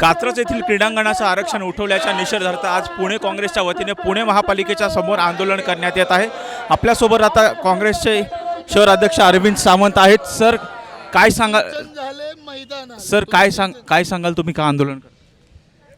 कात्रज येथील क्रीडांगणाचं आरक्षण उठवल्याच्या निषेधार्थ आज पुणे काँग्रेसच्या वतीने पुणे महापालिकेच्या समोर आंदोलन करण्यात येत आहे. आपल्यासोबत आता काँग्रेसचे शहर अध्यक्ष अरविंद सावंत आहेत. सर काय सांगा सर काय सांग काय सांगाल तुम्ही? का आंदोलन?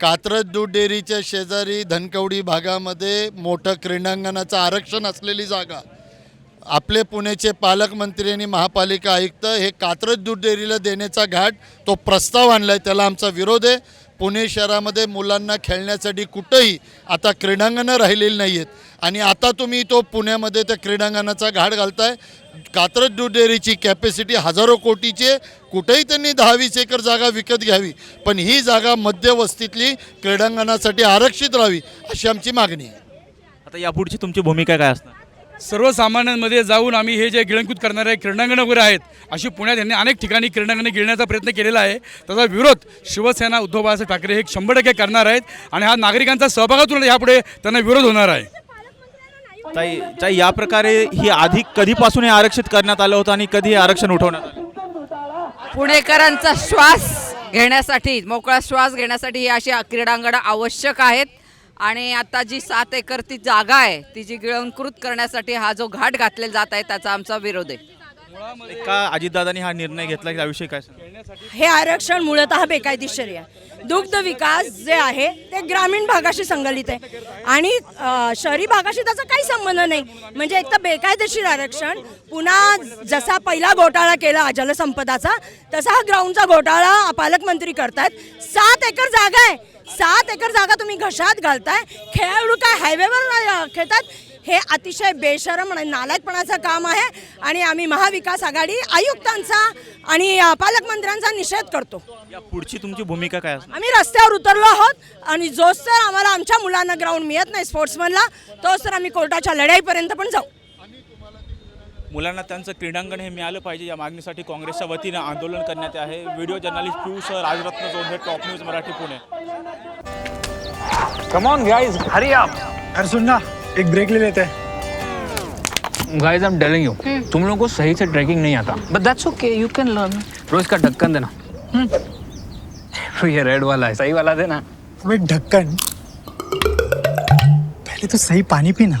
कात्रज दूध डेअरीच्या शेजारी धनकवडी भागामध्ये मोठं क्रीडांगणाचं आरक्षण असलेली जागा. आपले पुण्याचे पालकमंत्री आणि महापालिका आयुक्त हे कात्रज दूध डेअरीला देण्याचा घाट तो प्रस्ताव आणला आहे त्याला आमचा विरोध आहे. पुणे शहरामध्ये मुलांना खेळण्यासाठी कुठंही आता क्रीडांगणं राहिलेली नाही आहेत आणि आता तुम्ही तो पुण्यामध्ये त्या क्रीडांगणाचा घाट घालताय. कात्रज दूध डेअरीची कॅपॅसिटी हजारो कोटीची आहे. कुठेही त्यांनी दहावीस एकर जागा विकत घ्यावी पण ही जागा मध्यवस्तीतली क्रीडांगणासाठी आरक्षित राहावी अशी आमची मागणी आहे. आता यापुढची तुमची भूमिका काय असणार? सर्वसामान्यांमध्ये जाऊन आम्ही हे जे गिळंकृत करणारे क्रीडांगणं वगैरे आहेत अशी पुण्यात यांनी अनेक ठिकाणी क्रीडांगणे गिळण्याचा प्रयत्न केलेला आहे. त्याचा विरोध शिवसेना उद्धव बाळासाहेब ठाकरे हे शंभर टक्के करणार आहेत आणि हा नागरिकांचा सहभागातून यापुढे त्यांना विरोध होणार आहे. ताई ताई या प्रकारे ही आधी कधीपासून हे आरक्षित करण्यात आलं होतं आणि कधी हे आरक्षण उठवण्यात आलं? पुणेकरांचा श्वास घेण्यासाठी मोकळा श्वास घेण्यासाठी ही अशी क्रीडांगणं आवश्यक आहेत. आणि आता जी सात एकर ती जागा आहे ती जी गिळंकृत करण्यासाठी हा जो घाट घातलेला जात आहे त्याचा आमचा विरोध आहे. का अजितदादांनी हा निर्णय घेतला त्याविषयी काय हे आरक्षण मूळतः बेकायदेशीर आहे. दुग्ध विकास जे आहे ते ग्रामीण भागाशी संगलित आहे. आणि अ, शहरी भागाशी त्याचा काही संबंध नाही. म्हणजे एक तर बेकायदेशीर आरक्षण पुन्हा जसा पहिला घोटाळा केला जलसंपदाचा तसा हा ग्राउंडचा घोटाळा पालकमंत्री करतायत. सात एकर जागा आहे. सात एकर जागा तुम्ही घशात घालताय. खेळाडू काय हायवेवर खेळतात? हे अतिशय बेशरम आणि नालायकपणाचं काम आहे आणि आम्ही महाविकास आघाडी आयुक्तांचा आणि पालकमंत्र्यांचा निषेध करतो. या पुढची तुमची भूमिका काय आम्ही रस्त्यावर उतरलो आहोत आणि जोच तर आम्हाला आमच्या मुलांना ग्राउंड मिळत नाही स्पोर्ट्समनला तोच तर आम्ही कोर्टाच्या लढाईपर्यंत पण जाऊ. मुलांना त्यांचं क्रीडांगण हे मिळालं पाहिजे या मागणीसाठी काँग्रेसच्या वतीनं आंदोलन करण्यात आहे. Video journalist Piyush Rajratna Jondhe top news Marathi Pune. Come on guys hurry up अरे सुन ना एक ब्रेक ले लेते. हैं guys I am telling you तुम लोगों को सही से ट्रैकिंग नहीं आता. But that's okay you can learn रोज का ढक्कन देना. तो ये रेड वाला है सही वाला देना. ढक्कन पहले तो सही पानी पीना.